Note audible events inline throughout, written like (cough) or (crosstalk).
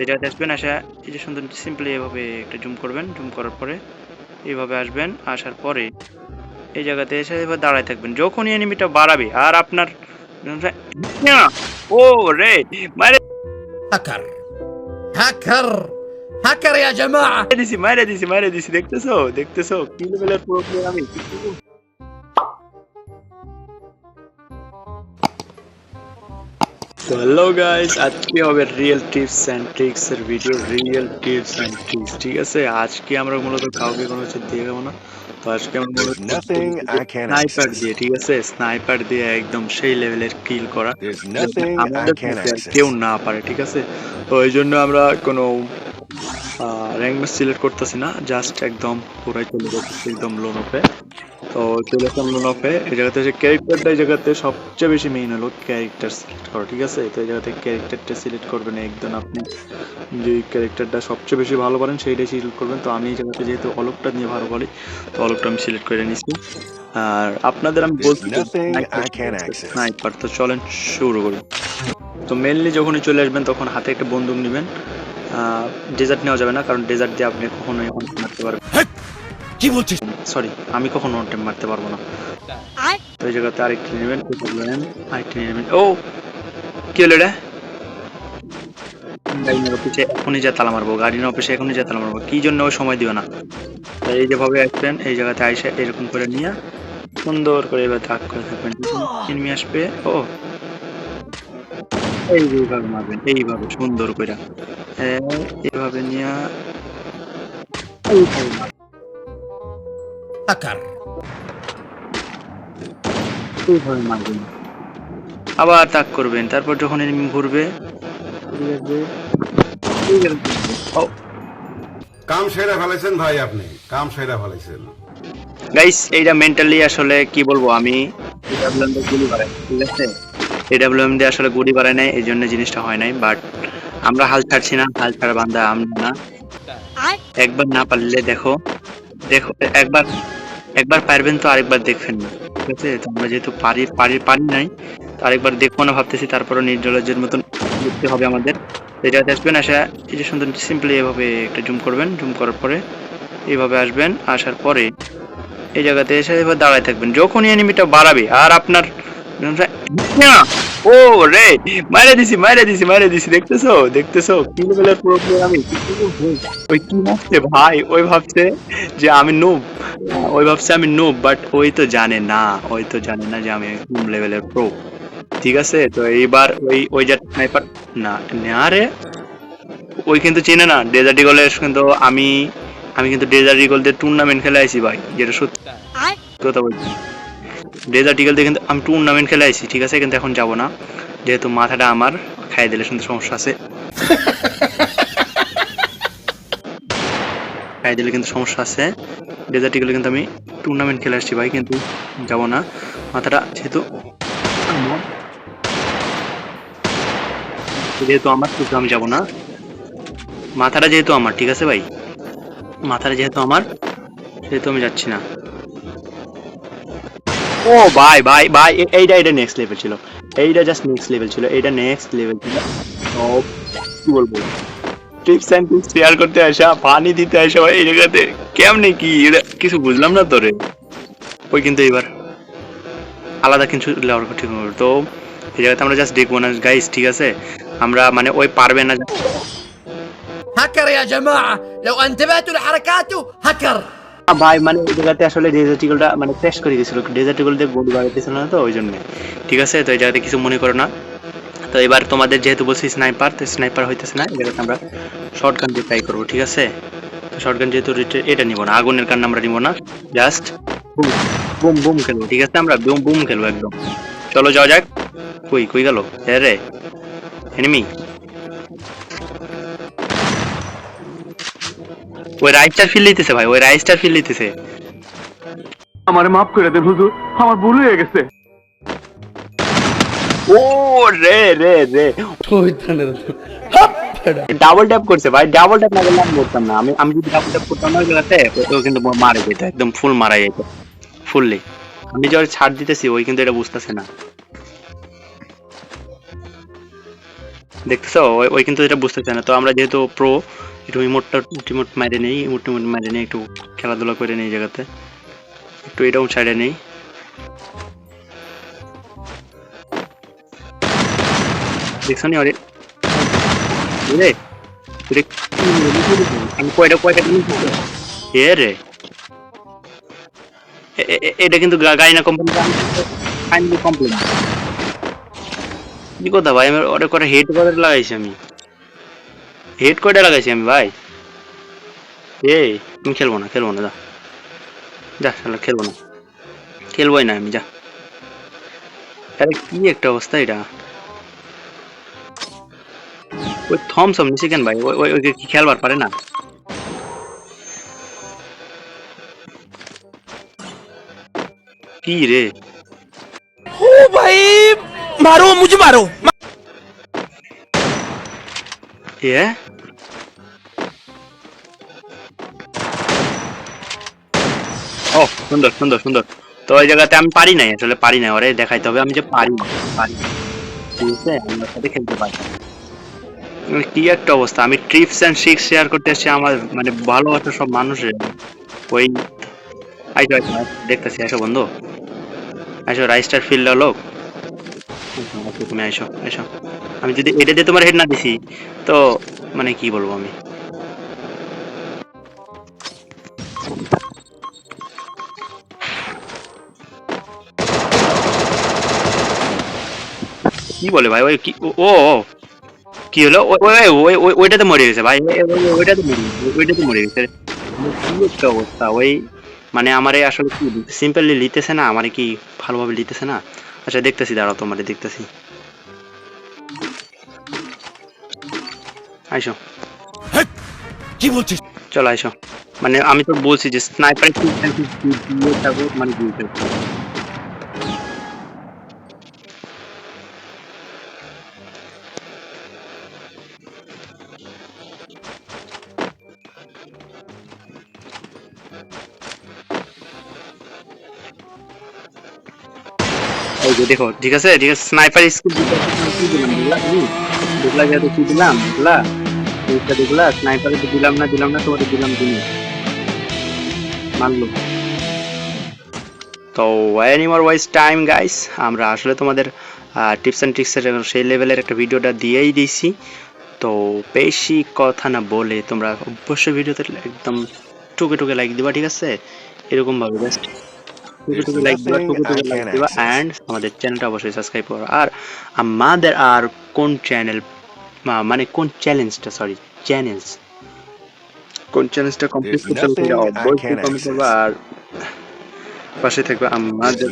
এটাতে আসবেন আসা এই যে সুন্দর সিম্পলি এভাবে একটা জুম করবেন জুম করার পরে এইভাবে আসবেন আসার পরে এই জায়গাতে এসে এবার দাঁড়ায় থাকবেন। যখনই এনিমিটা বাড়াবে আর আপনার ও রে মারে হাকার হাকার হাকার ইয়া জামাআ দিছি মারে দিছি মারে দিছি দেখতেছো দেখতেছো? কি লেভেলের প্রো আমি? আমি হ্যালো গাইস আজকে হবে রিয়েল টিপস অ্যান্ড ট্রিক্স এর video real tips and tricks ঠিক আছে? আজকে আমরা মূলত কাউকে কোনো কিছু দিয়ে দেবো না। তো আজকে আমরা মূলত স্নাইপার দিয়ে ঠিক আছে? স্নাইপার দিয়ে একদম সেই লেভেলের কিল করা। আমাদের. কেউ না পারে ঠিক আছে? তো ওই জন্য আমরা কোনো র্যাঙ্ক ম্যাচ সিলেক্ট করতেছি না জাস্ট একদম পুরাই চলে যাচ্ছে একদম লোন অফে তো চলে আসলাম লোন অফে এই জায়গাতে যে ক্যারেক্টারটা এই জায়গাতে সবচেয়ে বেশি মেইন হলো ক্যারেক্টার সিলেক্ট করা ঠিক আছে? তো এই জায়গাতে ক্যারেক্টারটা সিলেক্ট করবেন একদম আপনি যে ক্যারেক্টারটা সবচেয়ে বেশি ভালো পারেন সেইটাই সিলেক্ট করবেন। তো আমি এই জায়গাতে যেহেতু অলকটা নিয়ে ভালো পারি তো অলকটা আমি সিলেক্ট করে নিচ্ছি আর আপনাদের আমি বলছি. স্নাইপার তো চলেন শুরু করি। তো মেনলি যখনই চলে আসবেন তখন হাতে একটা বন্দুক নেবেন। ডেজার্ট নেওয়া যাবে না কারণ ডেজার্ট দিয়ে আপনি কখনোই অন মারতে পারবেন কি বলছিস? সরি আমি কখনো অন টাইম মারতে পারব না। এই জায়গাতে আরেকটি নেবেন আরেকটি নেবেন। ও কি হলো রে? গাড়ির অফিসে এখনই যা তালা মারবো গাড়ির অফিসে এখনই যা তালা মারবো কি জন্য ওই সময় দিও না? এই যেভাবে আসবেন এই জায়গাতে আইসে এরকম করে নিয়ে সুন্দর করে এবার দাগ করে থাকবেন। এনিমি আসবে ও এইভাবে মারবেন এইভাবে সুন্দর করে এইভাবে নিয়ে আকার। এইভাবে মারবেন আবার তাক করবেন তারপর যখন এনিমি ঘুরবে। কাম সেরা ফেলেছেন ভাই আপনি কাম সেরা ফেলেছেন। গাইস এইটা মেন্টালি আসলে কি বলব আমি? ঠিক আছে? এডাব্লিউএম দিয়ে আসলে গুলি বাড়াই নাই, এই জন্য জিনিসটা হয় নাই বাট আমরা হাল ছাড়ছি না, হাল ছাড়া বান্দা আমরা না। একবার না পারলে দেখো দেখো, একবার একবার পারবেন তো আরেকবার দেখবেন না, ঠিক আছে? তো আমরা যেহেতু পারি পারি পারি নাই, তো আরেকবার দেখব না ভাবতেছি তারপরে নির্জলজের মতন দেখতে হবে আমাদের। তো এই জায়গাতে আসবেন, আসা, এই যে সুন্দর সিম্পলি এভাবে একটা জুম করবেন জুম করার পরে এইভাবে আসবেন, আসার পরে এই জায়গাতে এসে এবার দাঁড়ায় থাকবেন। যখনই এনিমিটা বাড়াবে, আর আপনার ও রে মারে দিছি মারে দিছি মারে দিছি দেখতেছো? দেখতেছো? কি লেভেলের প্রো আমি ওই কি ভাবছে ভাই? ওই ভাবছে যে আমি নুব ওই ভাবছে আমি নুব বাট ওই তো জানে না ওই তো জানে না যে আমি কোন লেভেলের প্রো ঠিক আছে? তো এইবার ওই ওই যে স্নাইপার না না রে। ওই কিন্তু চেনে না ডেজার্ট ইগলের কিন্তু আমি আমি কিন্তু ডেজার্ট ইগল দিয়ে টুর্নামেন্ট খেলে আইছি ভাই যেটা সত্যি। কথা বলছি। ডেজার্ট ইগল দিয়ে কিন্তু আমি টুর্নামেন্ট খেলে আইছি ঠিক আছে? কিন্তু এখন যাব না। যেহেতু মাথাটা আমার খাই দিলে শুনতে সমস্যা আছে। খাই দিলে কিন্তু সমস্যা আছে। (laughs) ডেজার্ট ইগলে কিন্তু আমি টুর্নামেন্ট খেলে আসছি ভাই কিন্তু যাব না। মাথাটা যেহেতু যেহেতু আমার কিন্তু আমি যাব না। মাথাটা যেহেতু আমার ঠিক আছে ভাই? মাথাটা যেহেতু আমার সেহেতু আমি যাচ্ছি না। ও ভাই ভাই ভাই এ- এইটা এটা নেক্সট লেভেল ছিল এইটা জাস্ট নেক্সট লেভেল ছিল এইটা নেক্সট লেভেল ছিল তো কি বলবো টিপস অ্যান্ড টিপস শেয়ার করতে আসা পানি দিতে আসা ভাই এই জায়গাতে কেমনে কি এটা কিছু বুঝলাম না তোরে ওই কিন্তু এবার আলাদা কিছু লেওয়ার ঠিক হবে তো এই জায়গাতে আমরা জাস্ট দেখবো না গাইস ঠিক আছে আমরা মানে ওই পারবে না هاكر يا جماعة لو انتبهتوا لحركاته هاكر ভাই মানে ওই জায়গাতে আসলে ডেজার্টিকলটা মানে ক্র্যাশ করে গেছিল ডেজার্টিকল দিয়ে গোল বাড়াইতেছিল না তো, ওই জন্য। ঠিক আছে, তো এই জায়গাতে কিছু মনে করো না। তো এবার তোমাদের যেহেতু বলছি স্নাইপার তো স্নাইপার হইতেছে না জায়গাতে আমরা শর্ট গান দিয়ে ট্রাই করব, ঠিক আছে? তো শর্ট গান যেহেতু এটা নিব না, আগুনের কান আমরা নিব না। জাস্ট বুম বুম খেলব, ঠিক আছে? আমরা বুম বুম খেলব একদম। চলো যাওয়া যাক। কই কই গেল? হ্যাঁ রে এনিমি ওই রাইস্টার ফিল দিতেছে ভাই ওই রাইস্টার ফিল দিতেছে আমার মাফ করে দেন হুজুর আমার ভুল হয়ে গেছে। ও রে রে রে। ডাবল ট্যাপ করছে ভাই ডাবল ট্যাপ না করলে আমি করতাম না। আমি আমি যদি ডাবল ট্যাপ করতাম না জায়গাতে ও কিন্তু মারা যেত একদম ফুল মারা যেত ফুললি আমি যে ছাড় দিতেছি ওই কিন্তু এটা বুঝতেছে না। দেখতেছো? ওই ওই কিন্তু এটা বুঝতেছে না। তো আমরা যেহেতু প্রো একটু ইমোটটা টিমোট মাইরে নেই ইমোট টিমোট মাইরে নেই, একটু খেলাধুলা করে নেই জায়গাতে। একটু এটাও ছাড়ে নেই। দেখছ নি কয়টা কয়টা রে। এটা কিন্তু গাইনা কোম্পানি ফাইনালি কমপ্লেন কি কথা ভাই? আমি ওরে করে হেড করে লাগাইছি আমি। হেড করে লাগাইছি আমি ভাই এই তুমি খেলবো না খেলবো না যা যা শালা খেলবো না খেলবোই না আমি যা আরে কি একটা অবস্থা এটা ওই থমসম নিচে কেন ভাই ওই ওই- ওই কি খেলবার পারে না কি রে ओ भाई मारो मुझे मारो এ ও সুন্দর সুন্দর সুন্দর। তো ওই জায়গাতে আমি পারি নাই, আসলে পারি নাই। ওরে দেখাইতে হবে, আমি যে পারি পারি খেলতে পারি মানে কি একটা অবস্থা। আমি ট্রিপস এন্ড ট্রিক্স শেয়ার করতে এসেছি, আমার মানে ভালোবাসা সব মানুষের। ওই আইসো আইসো দেখতেছি আইসো বন্ধু। আইসো রাইস্টার ফিল্ড লোক। তুমি আইসো আইসো আমি যদি এটা দিয়ে তোমার হেড না দিছি, তো মানে কি বলব আমি? কি বলে ভাই? ওই কি ও। কি হলো? ওই ওই ওই ওই ওইটাতে মরে গেছে ভাই। ওই- ওই- ওইটাতে মরে গেছে ওইটাতে মরে গেছে। কি অবস্থা, ওই মানে আমারে আসলে কি সিম্পলি লিতেছে না, আমারে কি ভালোভাবে লিতেছে না? আচ্ছা দেখতেছি, দাঁড়াও তোমারে, দেখতেছি। আইসো। কি বলছিস? চলো আইসো। মানে আমি তো বলছি যে স্নাইপার দিয়ে থাকো মানে দিয়ে থাকো এই যে দেখো ঠিক আছে? ঠিক আছে স্নাইপার স্কিল কি দিলাম? বুঝলা? কি দিলাম? বুঝলা? দেখলা স্নাইপারে দিলাম না দিলাম না তোমাদের দিলাম তুমি মানলো তো মোর ওয়াইজ টাইম গাইস আমরা আসলে তোমাদের টিপস অ্যান্ড ট্রিক্সের সেই লেভেলের একটা ভিডিওটা দিয়েই দিয়েছি। তো বেশি কথা না বলে তোমরা অবশ্যই ভিডিওতে একদম টুকে টুকে লাইক দিবা, ঠিক আছে? এরকম ভাবে জাস্ট টুকে টুকে লাইক দিবা লাইক দিবা অ্যান্ড আমাদের চ্যানেলটা অবশ্যই সাবস্ক্রাইব করো। আর আমাদের আর কোন চ্যানেল মানে কোন চ্যালেঞ্জটা সরি চ্যানেলস কোন চ্যালেঞ্জটা কমপ্লিট করতে হবে অবশ্যই কমেন্ট করবা আর পাশে থাকবে আমাদের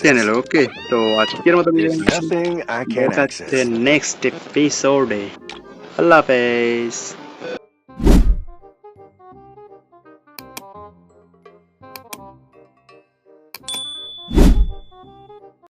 চ্যানেল ওকে তো আজকের মতো নেক্সট এপিসোডে আল্লাহ হাফেজ।